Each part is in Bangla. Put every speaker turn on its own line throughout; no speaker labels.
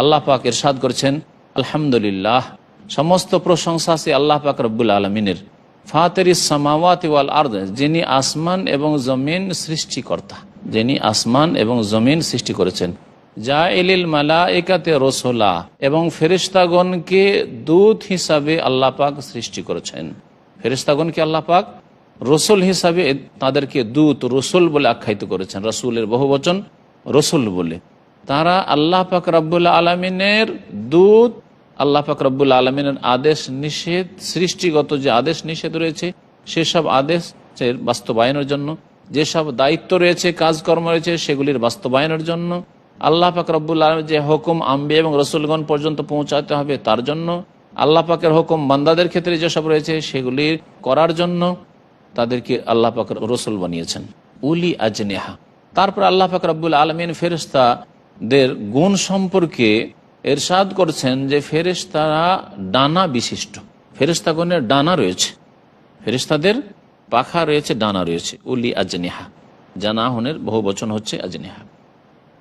আল্লাহ পাক এরশাদ করছেন, আলহামদুলিল্লাহ, সমস্ত প্রশংসা সে আল্লাহ পাক রব্বুল আলমিনের। ফাতের সামাওয়াত ওয়াল আর্দ, যিনি আসমান এবং জমিন সৃষ্টিকর্তা, যিনি আসমান এবং জমিন সৃষ্টি করেছেন। যা এলিল মালা একাতে রসোলা, এবং ফেরিস্তাগণকে দূত হিসাবে আল্লাহ পাক সৃষ্টি করেছেন। ফেরিস্তাগণকে আল্লাহ পাক রসুল হিসাবে তাদেরকে দূত, রসুল বলে আখ্যায়িত করেছেন। রসুলের বহু বচন রসুল বলে। তারা আল্লাহ পাক রব্বুল্লা আলমিনের দূত, আল্লাহ পাক রব্বুল আলমিনের আদেশ নিষেধ, সৃষ্টিগত যে আদেশ নিষেধ রয়েছে, সেসব আদেশের বাস্তবায়নের জন্য, যেসব দায়িত্ব রয়েছে, কাজকর্ম রয়েছে, সেগুলির বাস্তবায়নের জন্য, আল্লাহ পাক রব্বুল আলম যে হুকুম আম্বি এবং রসুলগণ পর্যন্ত পৌঁছাতে হবে তার জন্য, আল্লাহ পাকের হুকুম বান্দাদের ক্ষেত্রে যেসব রয়েছে, সেগুলি করার জন্য তাদেরকে আল্লাহ পাক রসুল বানিয়েছেন। উলি আজনেহা। তারপর আল্লাহ পাক রব্বুল আলমিন ফেরিস্তাদের গুণ সম্পর্কে এরশাদ করছেন যে ফেরিস্তারা ডানা বিশিষ্ট। ফেরিস্তাগণের ডানা রয়েছে। ফেরিস্তাদের পাখা রয়েছে, ডানা রয়েছে। উলি আজনেহা। জানাহনের বহু বচন হচ্ছে আজনেহা।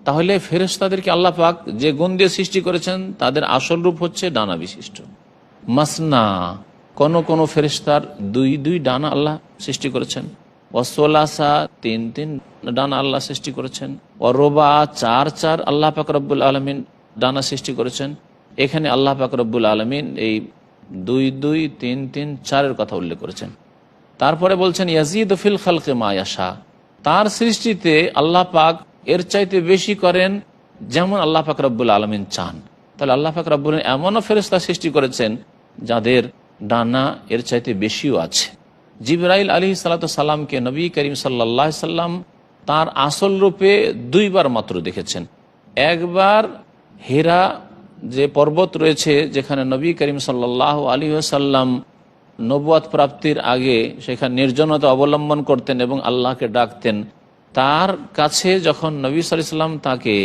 তাহলে ফেরেশতাদেরকে আল্লাহ পাক যে গুণ দিয়ে সৃষ্টি করেছেন, তাদের আসল রূপ হচ্ছে ডানা বিশিষ্ট। মাসনা, কোন কোন ফেরেশতার দুই দুই ডানা আল্লাহ সৃষ্টি করেছেন। অসোলাসা তিন তিন ডানা আল্লাহ সৃষ্টি করেছেন। অরোবা চার চার আল্লাহ রব্বুল আলমিন ডানা সৃষ্টি করেছেন। এখানে আল্লাহ রব্বুল আলমিন এই দুই দুই, তিন তিন, চারের কথা উল্লেখ করেছেন। তারপরে বলছেন, ইয়াজিদ ফিল খালকে মায়াশা তার সৃষ্টিতে আল্লাহ পাক এর চাইতে বেশি করেন যেমন আল্লাহ পাক আলমিন চান। তাহলে আল্লাহ পাক এমনও ফেরস্তা সৃষ্টি করেছেন যাদের ডানা এর চাইতে বেশিও আছে। জিবরাইল আলী সাল্লামকে নবী করিম সাল্লাহ সাল্লাম তার আসল রূপে দুইবার মাত্র দেখেছেন। একবার হেরা যে পর্বত রয়েছে, যেখানে নবী করিম সাল্লাহ আলী সাল্লাম নবুয়াত প্রাপ্তির আগে সেখানে নির্জনতা অবলম্বন করতেন এবং আল্লাহকে ডাকতেন, তার কাছে যখন নবী সাল্লাম তাকে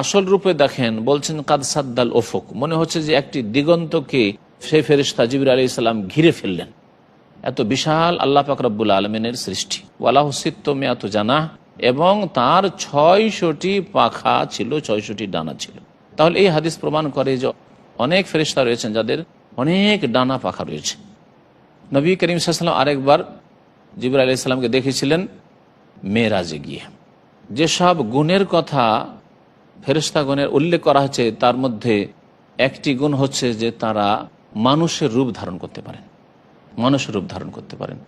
আসল রূপে দেখেন, বলছেন, কাদ সাদ্দাল ওফক মনে হচ্ছে যে একটি দিগন্তকে সে ফেরিস্তা জিবির আলী ইসলাম ঘিরে ফেললেন। এত বিশাল আল্লাহ পাকরবুল আলমিনের সৃষ্টি। ওয়ালাহসিত্ত মেয়াত জানা, এবং তার ছয়শটি পাখা ছিল, ছয়শটি ডানা ছিল। তাহলে এই হাদিস প্রমাণ করে যে অনেক ফেরিস্তা রয়েছেন যাদের অনেক ডানা পাখা রয়েছে। নবী করিম সাল্লাম আরেকবার জিবর আলি ইসলামকে দেখেছিলেন মেয়েরাজে গিয়ে। যেসব গুণের কথা ফেরিস্তা গুণের উল্লেখ করা হয়েছে, তার মধ্যে একটি গুণ হচ্ছে যে তারা মানুষের রূপ ধারণ করতে পারেন। মানুষের রূপ ধারণ করতে পারেন।